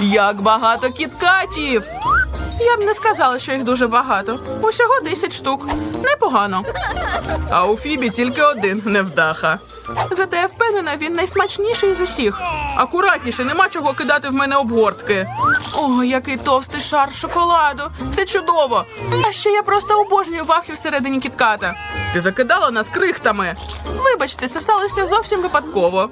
Як багато кіткатів! Я б не сказала, що їх дуже багато. Усього 10 штук. Непогано. А у Фібі тільки один невдаха. Зате я впевнена, він найсмачніший з усіх. Акуратніше, нема чого кидати в мене обгортки. О, який товстий шар шоколаду. Це чудово. А ще я просто обожнюю вафлі всередині кітката. Ти закидала нас крихтами. Вибачте, це сталося зовсім випадково.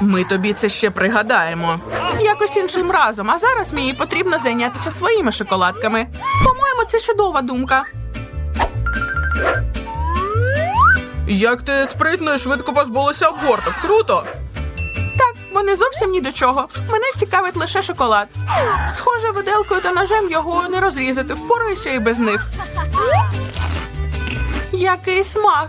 Ми тобі це ще пригадаємо. Якось іншим разом, а зараз мені потрібно зайнятися своїми шоколадками. По-моєму, це чудова думка. Як ти спритно і швидко позбулася обгорток. Круто. Так, вони зовсім ні до чого. Мене цікавить лише шоколад. Схоже, виделкою та ножем його не розрізати. Впораюся і без них. Який смак!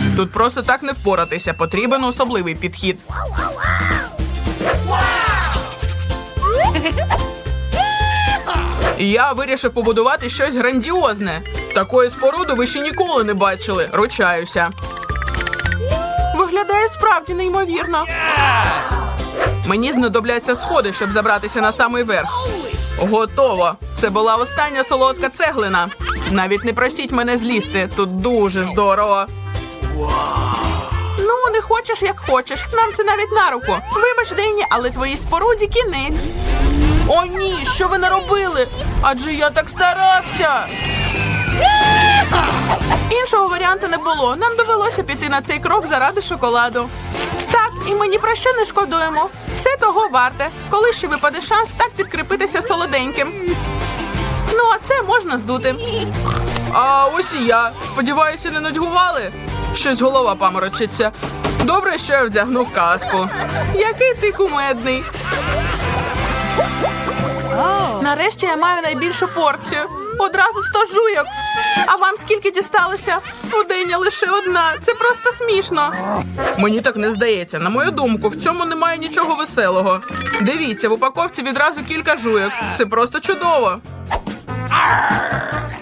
Тут просто так не впоратися. Потрібен особливий підхід. Я вирішив побудувати щось грандіозне. Такої споруди ви ще ніколи не бачили. Ручаюся. Виглядає справді неймовірно. Мені знадобляться сходи, щоб забратися на самий верх. Готово. Це була остання солодка цеглина. Навіть не просіть мене злізти. Тут дуже здорово. Ну, не хочеш, як хочеш. Нам це навіть на руку. Вибач, Денні, але твоїй споруді кінець. О, ні, що ви наробили? Адже я так старався. Іншого варіанту не було. Нам довелося піти на цей крок заради шоколаду. Так, і ми ні про що не шкодуємо. Це того варте, коли ще випаде шанс так підкріпитися солоденьким. Ну, а це можна здути. А ось і я. Сподіваюся, не нудьгували. Щось голова паморочиться. Добре, що я вдягнув каску. Який ти кумедний. Нарешті я маю найбільшу порцію. Одразу сто жуйок. А вам скільки дісталося? Пудиня лише одна. Це просто смішно. Мені так не здається. На мою думку, в цьому немає нічого веселого. Дивіться, в упаковці відразу кілька жуйок. Це просто чудово.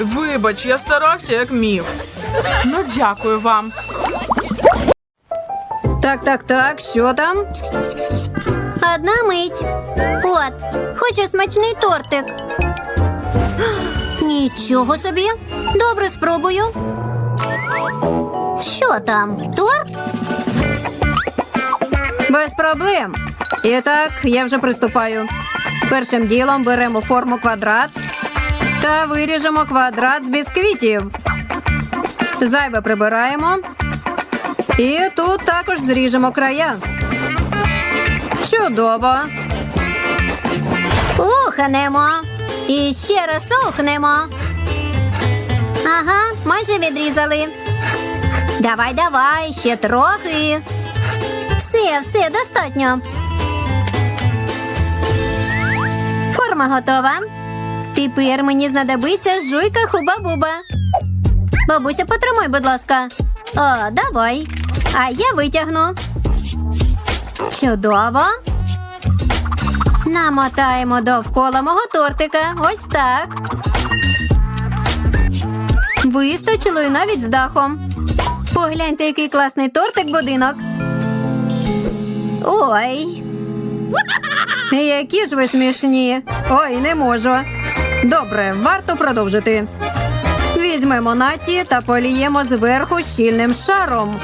Вибач, я старався як міг. Ну, дякую вам. Так, так, так, що там? Одна мить. От, хочу смачний тортик. Нічого собі. Добре, спробую. Що там? Торт? Без проблем. І так, я вже приступаю. Першим ділом беремо форму квадрат та виріжемо квадрат з бісквітів. Зайве прибираємо. І тут також зріжемо края. Чудово. Ухнемо. І ще раз ухнемо. Ага, майже відрізали. Давай, давай, ще трохи. Все, все, достатньо. Форма готова. Тепер мені знадобиться жуйка хуба-буба. Бабуся, потримай, будь ласка. О, давай. А я витягну. Чудово. Намотаємо довкола мого тортика. Ось так. Вистачило і навіть з дахом. Погляньте, який класний тортик будинок. Ой, Які ж ви смішні. Ой, не можу. Добре, варто продовжити. Візьмемо наті та поліємо зверху щільним шаром.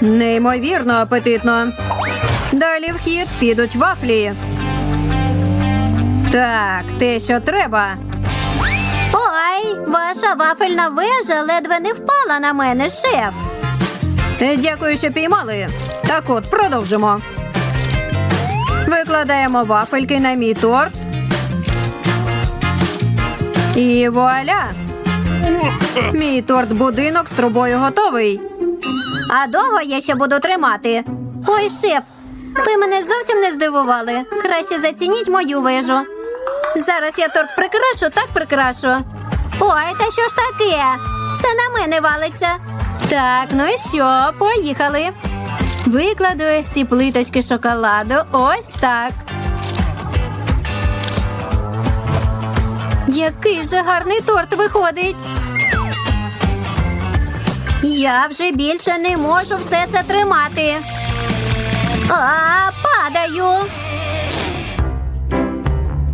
Неймовірно апетитно. Далі в хід підуть вафлі. Так, те, що треба. ой, ваша вафельна вежа ледве не впала на мене, шеф. Дякую, що піймали. Так от, продовжимо. Викладаємо вафельки на мій торт. І вуаля! Мій торт-будинок з трубою готовий. А довго я ще буду тримати. Ой, шеф, ви мене зовсім не здивували. Краще зацініть мою вежу. Зараз я торт прикрашу, так прикрашу. Ой, та що ж таке? Все на мене валиться. Так, ну і що, поїхали. Викладу ось ці плиточки шоколаду. Ось так. Який же гарний торт виходить. Я вже більше не можу все це тримати. А, падаю.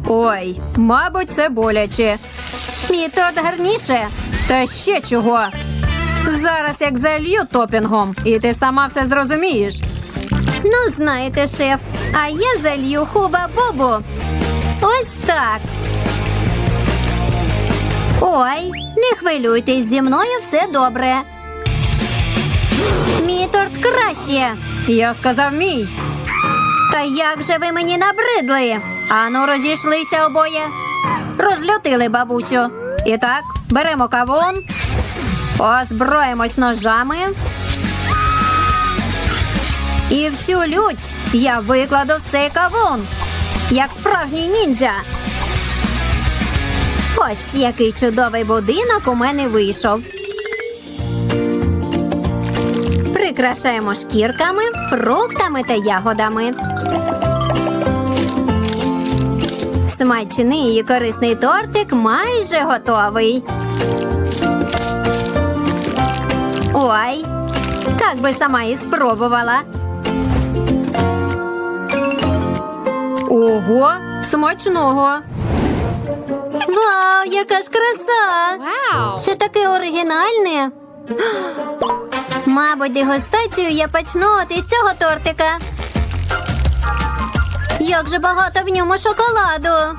Ой, мабуть, це боляче. Мій торт гарніше. Та ще чого. Зараз як залью топінгом, і ти сама все зрозумієш. Ну, знаєте, шеф, а я залью хуба-бубу. Ось так. Ой, не хвилюйтесь, зі мною все добре. Мій торт краще. Я сказав мій. Та як же ви мені набридли? Ану, розійшлися обоє. Розлютили бабусю. І так, беремо кавун, озброїмось ножами. І всю лють я викладу в цей кавун, як справжній ніндзя. Ось який чудовий будинок у мене вийшов. Прикрашаємо шкірками, фруктами та ягодами. Смачний і корисний тортик майже готовий. Ой, так би сама і спробувала. Ого, смачного! Вау, яка ж краса! Все таке оригінальне. Мабуть, дегустацію я почну от із цього тортика. Як же багато в ньому шоколаду.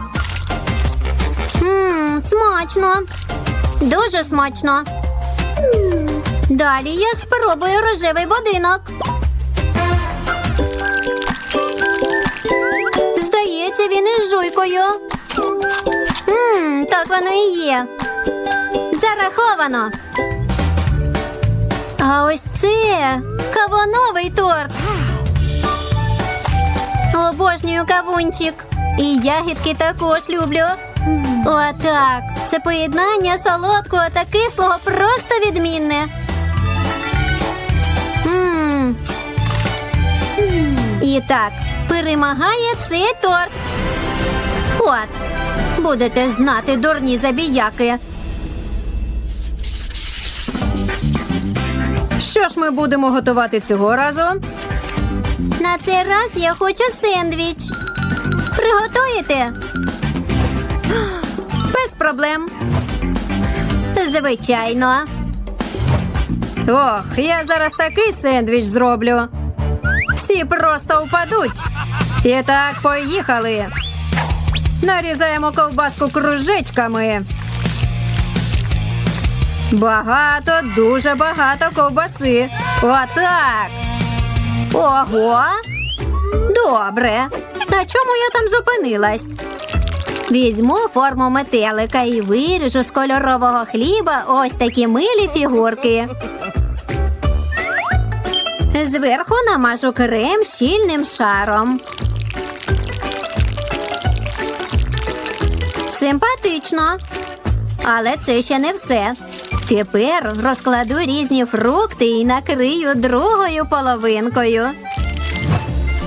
Мм, смачно. Дуже смачно. Далі я спробую рожевий будинок. Здається, він із жуйкою. Мм, так воно і є. Зараховано. А ось це кавуновий торт. Обожнюю кавунчик. І ягідки також люблю. Отак. Це поєднання солодкого та кислого просто відмінне. І так, перемагає цей торт. От, будете знати, дурні забіяки. Що ж ми будемо готувати цього разу? На цей раз я хочу сендвіч. Приготуєте? Без проблем. Звичайно. Ох, я зараз такий сендвіч зроблю. Всі просто впадуть. І так, поїхали. Нарізаємо ковбаску кружечками. Багато, дуже багато ковбаси. Отак. Ого. Добре. На чому я там зупинилась? Візьму форму метелика і виріжу з кольорового хліба ось такі милі фігурки. Зверху намажу крем щільним шаром. Симпатично. Але це ще не все. Тепер розкладу різні фрукти і накрию другою половинкою.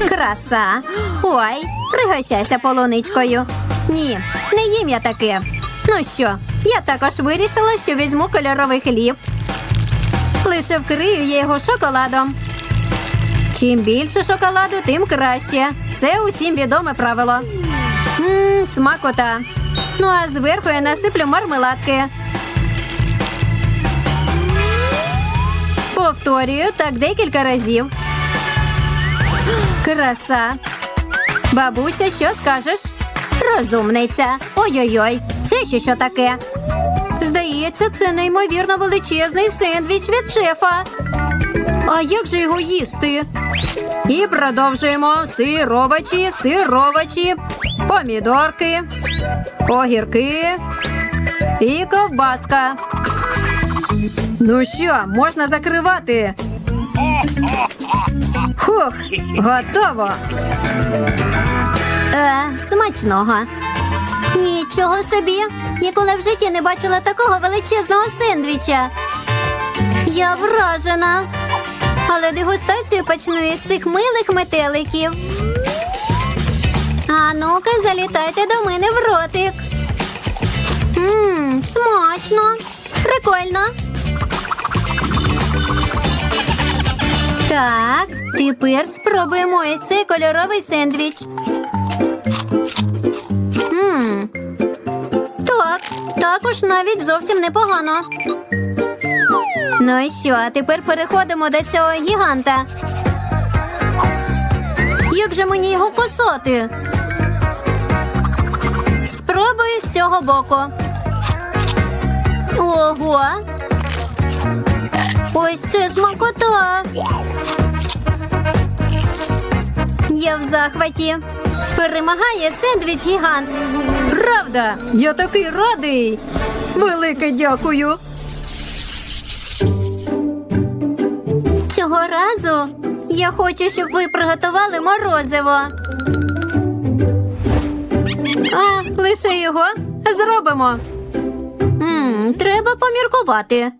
Краса. Ой, пригощайся полуничкою. Ні, не їм я таке. Ну що, я також вирішила, що візьму кольоровий хліб. Лише вкрию я його шоколадом. Чим більше шоколаду, тим краще. Це усім відоме правило. Ммм, смакота. Ну а зверху я насиплю мармеладки. Повторюю так декілька разів. Краса. Бабуся, що скажеш? Розумниця. Ой-ой-ой, це ще що таке? Здається, це неймовірно величезний сендвіч від шефа. А як же його їсти? І продовжуємо сировачі, сировачі, помідорки, огірки і ковбаска. Ну що, можна закривати? Хух, готово. Е, смачного. Нічого собі. Ніколи в житті не бачила такого величезного сендвіча. Я вражена. Але дегустацію почну із цих милих метеликів. А ну-ка, залітайте до мене в ротик. Ммм, смачно. Прикольно. Так, тепер спробуємо ось цей кольоровий сендвіч. Ммм. Так, також навіть зовсім непогано. Ну і що, а тепер переходимо до цього гіганта. Як же мені його косати? Спробую з цього боку. Ого. Ось це смакота. Я в захваті. Перемагає сендвіч гігант. Правда, я такий радий. Велике дякую. Цього разу я хочу, щоб ви приготували морозиво. А, лише його зробимо. м треба поміркувати.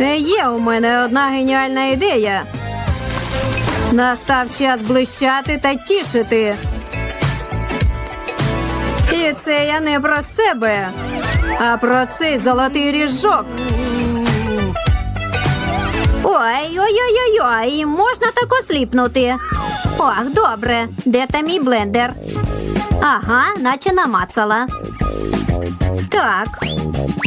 Е, Є у мене одна геніальна ідея. Настав час блищати та тішити. І це я не про себе, а про цей золотий ріжок. Ой, ой, ой, ой, ой, можна так осліпнути. Ох, добре. Де там мій блендер? Ага, наче намацала. Так,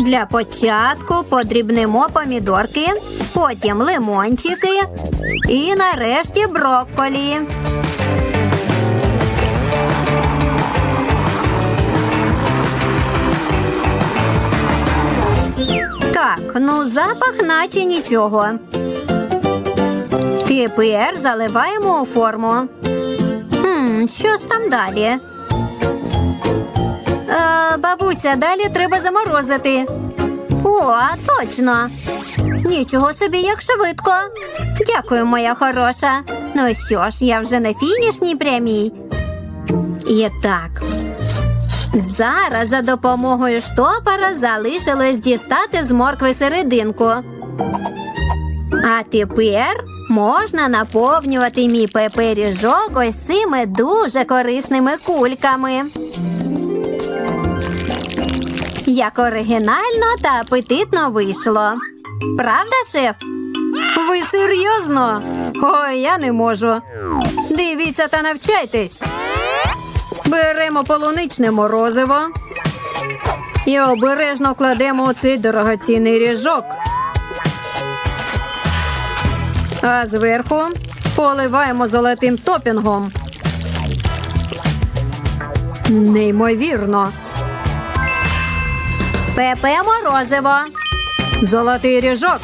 для початку подрібнемо помідорки, потім лимончики і нарешті брокколі. Так, ну запах наче нічого. Тепер заливаємо у форму. Хм, що ж там далі? Е, бабуся, далі треба заморозити. О, точно. Нічого собі, як швидко. Дякую, моя хороша. Ну що ж, я вже на фінішній прямій. І так. Зараз за допомогою штопора залишилось дістати з моркви серединку. А тепер можна наповнювати мій пепиріжок ось цими дуже корисними кульками. Як оригінально та апетитно вийшло. Правда, шеф? Ви серйозно? Ой, я не можу. Дивіться та навчайтесь. Беремо полуничне морозиво і обережно кладемо у цей дорогоцінний ріжок. А зверху поливаємо золотим топінгом. Неймовірно. Пепе морозиво. Золотий ріжок.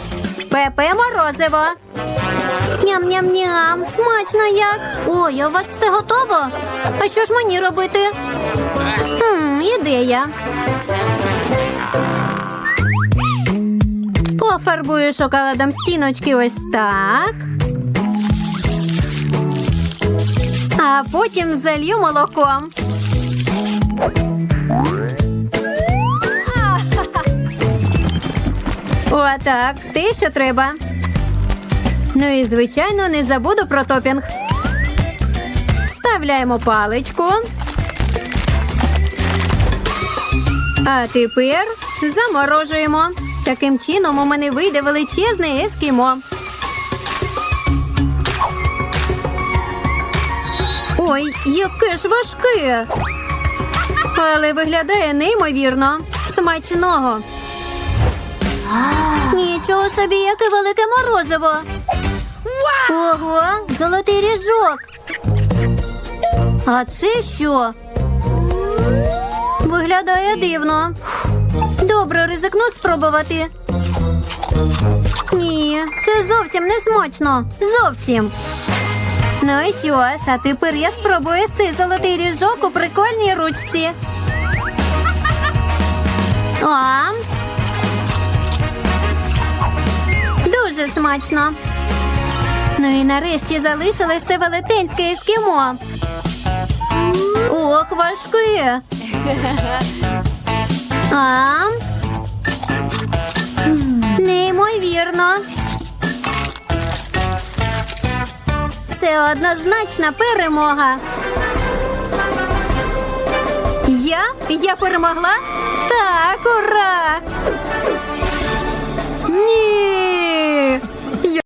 Пепе морозиво. Ням-ням-ням, смачно як. Ой, у вас все готово? А що ж мені робити? Хм, ідея. Пофарбую шоколадом стіночки ось так. А потім залью молоком. Отак, те, що треба. Ну і звичайно, не забуду про топінг. Вставляємо паличку. А тепер заморожуємо. Таким чином у мене вийде величезне ескімо. Ой, яке ж важке. Але виглядає неймовірно. Смачного. Нічого собі, яке велике морозиво. Ого, золотий ріжок. А це що? Виглядає дивно. Добре, ризикну спробувати. Ні, це зовсім не смачно. Зовсім. Ну і що ж, а тепер я спробую цей золотий ріжок у прикольній ручці. А, Дуже смачно. Ну і нарешті залишилось це велетенське ескімо. Ох, важке. а. Неймовірно. Це однозначна перемога. Я? Я перемогла? Так, ура! Ні.